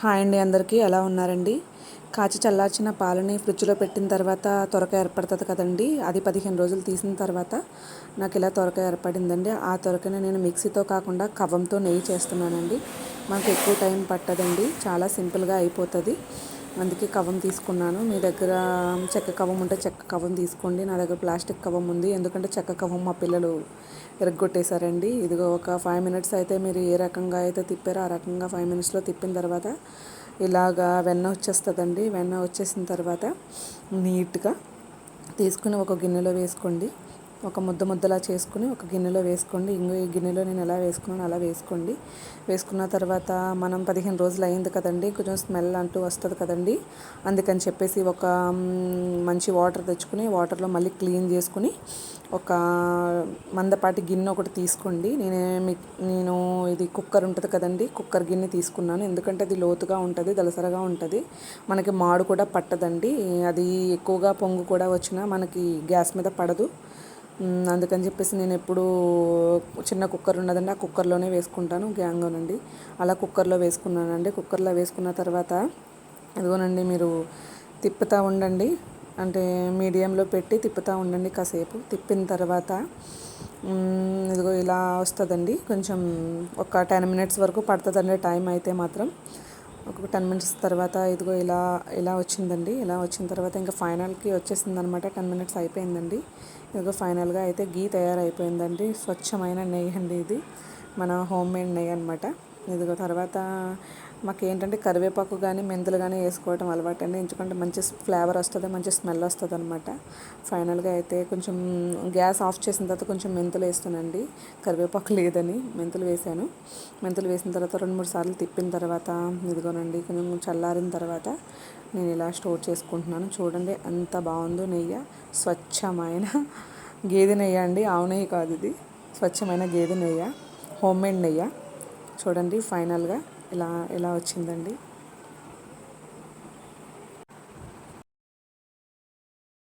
Hi అండి అందరికీ. ఎలా ఉన్నారండి? కాచి చల్లార్చిన పాలని ఫ్రిడ్జ్లో పెట్టిన తర్వాత త్వరక ఏర్పడుతుంది కదండి. అది పదిహేను రోజులు తీసిన తర్వాత నాకు ఇలా త్వరక ఏర్పడిందండి. ఆ త్వరకనే నేను మిక్సీతో కాకుండా కవ్వంతో నెయ్యి చేస్తున్నానండి. మాకు ఎక్కువ టైం పట్టదండి. చాలా సింపుల్గా అయిపోతుంది. అందుకే కవ్వం తీసుకున్నాను. మీ దగ్గర చెక్క కవ్వం ఉంటే చెక్క కవం తీసుకోండి. నా దగ్గర ప్లాస్టిక్ కవం ఉంది. ఎందుకంటే చెక్క కవం మా పిల్లలు ఎరగొట్టేశారండి. ఇదిగో ఒక ఫైవ్ మినిట్స్ అయితే మీరు ఏ రకంగా అయితే తిప్పారో ఆ రకంగా ఫైవ్ మినిట్స్లో తిప్పిన తర్వాత ఇలాగా వెన్న వచ్చేస్తుందండి. వెన్న వచ్చేసిన తర్వాత నీట్గా తీసుకుని ఒక గిన్నెలో వేసుకోండి. ఒక ముద్ద ముద్దలా చేసుకుని ఒక గిన్నెలో వేసుకోండి. ఇంకో ఈ గిన్నెలో నేను ఎలా వేసుకున్నాను అలా వేసుకోండి. వేసుకున్న తర్వాత మనం పదిహేను రోజులు అయింది కదండి. కొంచెం స్మెల్ అంటూ వస్తుంది కదండి. అందుకని చెప్పేసి ఒక మంచి వాటర్ తెచ్చుకుని వాటర్లో మళ్ళీ క్లీన్ చేసుకుని ఒక మందపాటి గిన్నె ఒకటి తీసుకోండి. నేను నేను ఇది కుక్కర్ ఉంటుంది కదండి. కుక్కర్ గిన్నె తీసుకున్నాను. ఎందుకంటే అది లోతుగా ఉంటుంది దలసరగా ఉంటుంది. మనకి మాడు కూడా పట్టదండి. అది ఎక్కువగా పొంగు కూడా వచ్చినా మనకి గ్యాస్ మీద పడదు. అందుకని చెప్పేసి నేను ఎప్పుడు చిన్న కుక్కర్ ఉన్నదండి. ఆ కుక్కర్లోనే వేసుకుంటాను గ్యాంగోనండి అలా కుక్కర్లో వేసుకున్నానండి. కుక్కర్లో వేసుకున్న తర్వాత ఇదిగోనండి మీరు తిప్పుతూ ఉండండి. అంటే మీడియంలో పెట్టి తిప్పుతూ ఉండండి కాసేపు. తిప్పిన తర్వాత ఇదిగో ఇలా వస్తుందండి. కొంచెం ఒక టెన్ మినిట్స్ వరకు పడుతుందండి టైం అయితే మాత్రం. ఒక టెన్ మినిట్స్ తర్వాత ఇదిగో ఇలా ఇలా వచ్చిందండి. ఇలా వచ్చిన తర్వాత ఇంకా ఫైనల్కి వచ్చేసింది అనమాట టెన్ మినిట్స్ అయిపోయిందండి. ఇదిగో ఫైనల్గా అయితే గీ తయారైపోయిందండి. స్వచ్ఛమైన నెయ్యి అండి ఇది. మన హోమ్ మేడ్ నెయ్యి అనమాట ఇదిగో తర్వాత మాకు ఏంటంటే కరివేపాకు కానీ మెంతులు కానీ వేసుకోవడం అలవాటు అండి ఎందుకంటే మంచి ఫ్లేవర్ వస్తుంది మంచి స్మెల్ వస్తుంది అనమాట ఫైనల్గా అయితే కొంచెం గ్యాస్ ఆఫ్ చేసిన తర్వాత కొంచెం మెంతులు వేస్తానండి. కరివేపాకు లేదని మెంతులు వేసాను. మెంతులు వేసిన తర్వాత రెండు మూడు సార్లు తిప్పిన తర్వాత ఇదిగోనండి కొంచెం చల్లారిన తర్వాత నేను ఇలా స్టోర్ చేసుకుంటున్నాను. చూడండి ఎంత బాగుందో నెయ్యి. స్వచ్ఛమైన గేదె నెయ్యి అండి. ఆవు నెయ్యి కాదు ఇది. స్వచ్ఛమైన గేదె నెయ్యి. హోమ్ మేడ్ నెయ్యి. చూడండి ఫైనల్గా ఇలా ఇలా వచ్చిందండి?